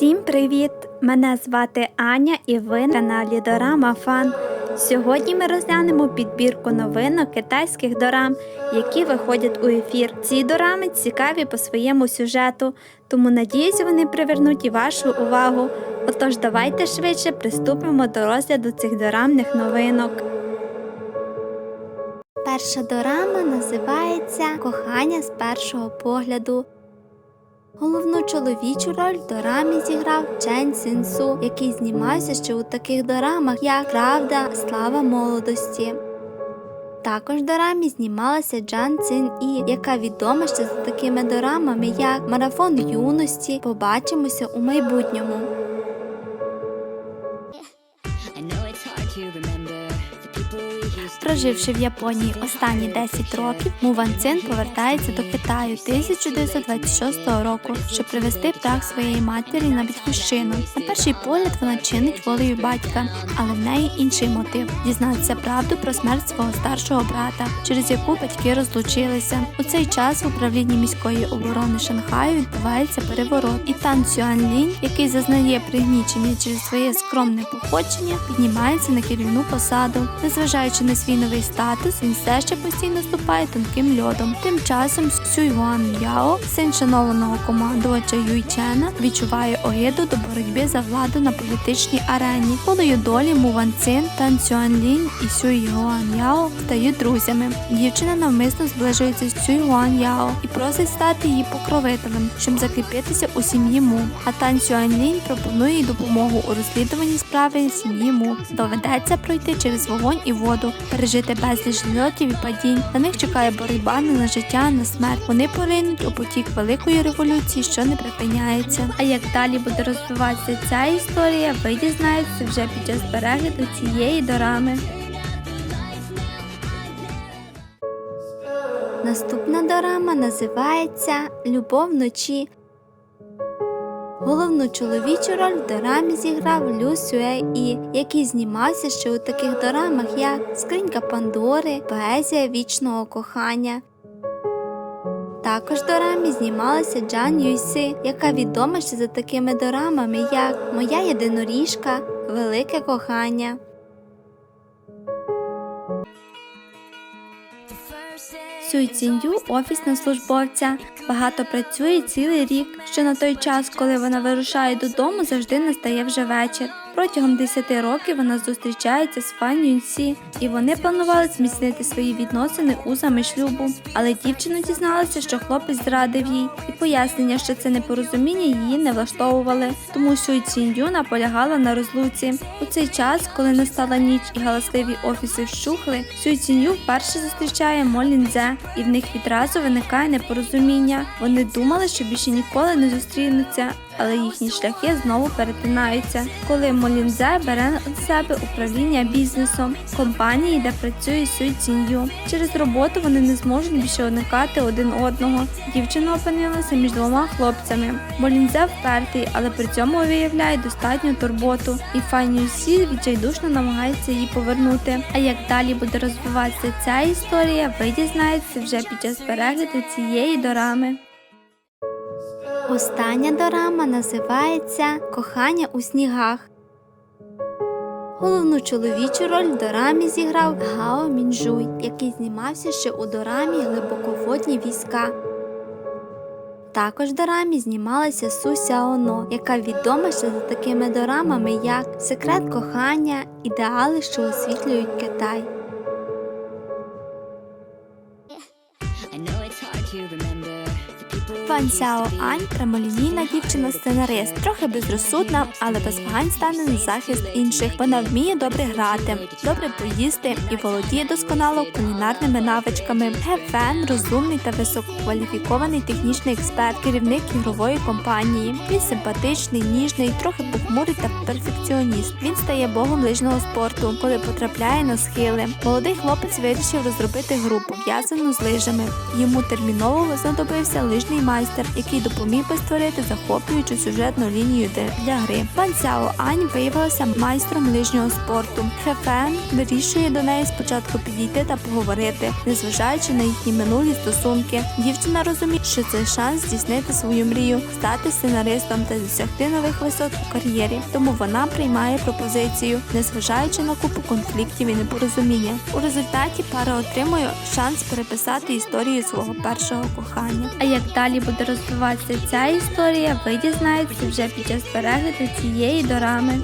Привіт! Мене звати Аня і ви на каналі Дорама Фан. Сьогодні ми розглянемо підбірку новинок китайських дорам, які виходять у ефір. Ці дорами цікаві по своєму сюжету, тому надіюсь, вони привернуть і вашу увагу. Отож, давайте швидше приступимо до розгляду цих дорамних новинок. Перша дорама називається Кохання з першого погляду. Головну чоловічу роль в дорамі зіграв Чен Сінсу, який знімався ще у таких дорамах, як Правда, Слава молодості. Також дорамі знімалася Джан Цин І, яка відома ще за такими дорамами, як Марафон юності. Побачимося у майбутньому. Проживши в Японії останні 10 років, Муван Цин повертається до Китаю 1926 року, щоб привезти птах своєї матері на батьківщину. На перший погляд вона чинить волею батька, але в неї інший мотив дізнатися правду про смерть свого старшого брата, через яку батьки розлучилися. У цей час в управлінні міської оборони Шанхаю відбувається переворот, і Тан Цюанлінь, який зазнає пригнічення через своє скромне походження, піднімається на керівну посаду. Незважаючи на свій новий статус, він все ще постійно ступає тонким льодом. Тим часом Сюйван Яо, син шанованого командувача Юйчена, відчуває огиду до боротьби за владу на політичній арені. Волею долі Муван Цин, Тан Цюан Лінь і Сюй Яо стають друзями. Дівчина навмисно зближується з Сюй Яо і просить стати її покровителем, щоб закріпитися у сім'ї Му. А Тан Цюан Лінь пропонує їй допомогу у розслідуванні справи сім'ї Му. Доведеться пройти через вогонь і воду, пережити безліч зльотів і падінь. На них чекає боротьба не на життя, на смерть. Вони поринуть у потік великої революції, що не припиняється. А як далі буде розвиватися ця історія, ви дізнаєтеся вже під час перегляду цієї дорами. Наступна дорама називається Любов вночі. Головну чоловічу роль в дорамі зіграв Лю Сюе І, який знімався ще у таких дорамах, як Скринька Пандори, Поезія вічного кохання. Також дорамі знімалася Джан Юйси, яка відома ще за такими дорамами, як Моя єдиноріжка, Велике кохання. Сюй Цінью офісна службовця. Багато працює цілий рік, що на той час, коли вона вирушає додому, завжди настає вже вечір. Протягом 10 років вона зустрічається з Фан Юнсі, і вони планували зміцнити свої відносини узами шлюбу. Але дівчина дізналася, що хлопець зрадив їй, і пояснення, що це непорозуміння її не влаштовували. Тому Сюй Цінью наполягала на розлуці. У цей час, коли настала ніч і галасливі офіси вщухли, Сюй Цінью вперше зустрічає Мо Ліндзе, і в них відразу виникає непорозуміння. Вони думали, що більше ніколи не зустрінуться, але їхні шляхи знову перетинаються. Коли Молінзе бере на себе управління бізнесом компанії, де працює Сюй Цінью. Через роботу вони не зможуть більше уникати один одного. Дівчина опинилася між двома хлопцями. Молінзе впертий, але при цьому виявляє достатню турботу, і Фан Юсі відчайдушно намагається її повернути. А як далі буде розвиватися ця історія, ви дізнаєтеся вже під час перегляду цієї дорами. Остання дорама називається Кохання у снігах. Головну чоловічу роль в дорамі зіграв Гао Мінжуй, який знімався ще у дорамі Глибоководні війська. Також в дорамі знімалася Су Сяоно, яка відома ще за такими дорамами, як Секрет кохання, ідеали, що освітлюють Китай. I know it's hard to used Сяо. Ань прямолінійна дівчина-сценарист, трохи безрозсудна, але без вагань стане на захист інших. Вона вміє добре грати, добре поїсти і володіє досконало кулінарними навичками. Ге Фен розумний та висококваліфікований технічний експерт, керівник ігрової компанії. Він симпатичний, ніжний, трохи похмурий та перфекціоніст. Він стає богом лижного спорту, коли потрапляє на схили. Молодий хлопець вирішив розробити гру пов'язану з лижами. Йому терміново знадобився лижний майстер який допоміг би створити захоплюючу сюжетну лінію для- гри. Ван Сяо Ань виявилася майстром ближнього спорту. Хефен вирішує до неї спочатку підійти та поговорити, незважаючи на їхні минулі стосунки. Дівчина розуміє, що це шанс здійснити свою мрію, стати сценаристом та досягти нових висот у кар'єрі. Тому вона приймає пропозицію, незважаючи на купу конфліктів і непорозуміння. У результаті пара отримує шанс переписати історію свого першого кохання. А як далі буде розвиватися ця історія, ви дізнаєтеся вже під час перегляду цієї дорами.